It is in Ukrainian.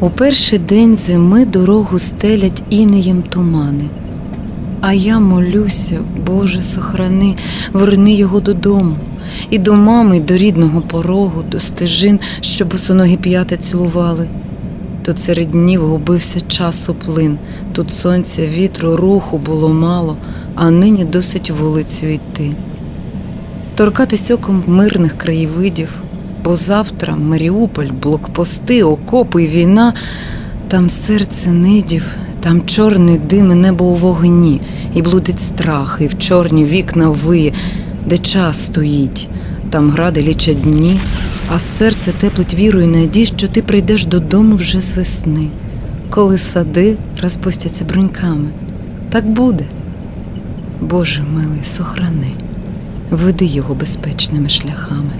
У перший день зими дорогу стелять інеєм тумани. А я молюся, Боже, сохрани, верни його додому, і до мами, і до рідного порогу, до стежин, що босоногі п'ята цілували. Тут серед днів губився часу плин, тут сонця, вітру, руху було мало, а нині досить вулицю йти. Торкатись оком мирних краєвидів, бо завтра Маріуполь, блокпости, окопи, війна, там серце нидів, там чорний дим і небо у вогні, і блудить страх, і в чорні вікна виє, де час стоїть, там гради лічать дні, а серце теплить вірою і надій, що ти прийдеш додому вже з весни, коли сади розпустяться бруньками. Так буде. Боже милий, сохрани, веди його безпечними шляхами.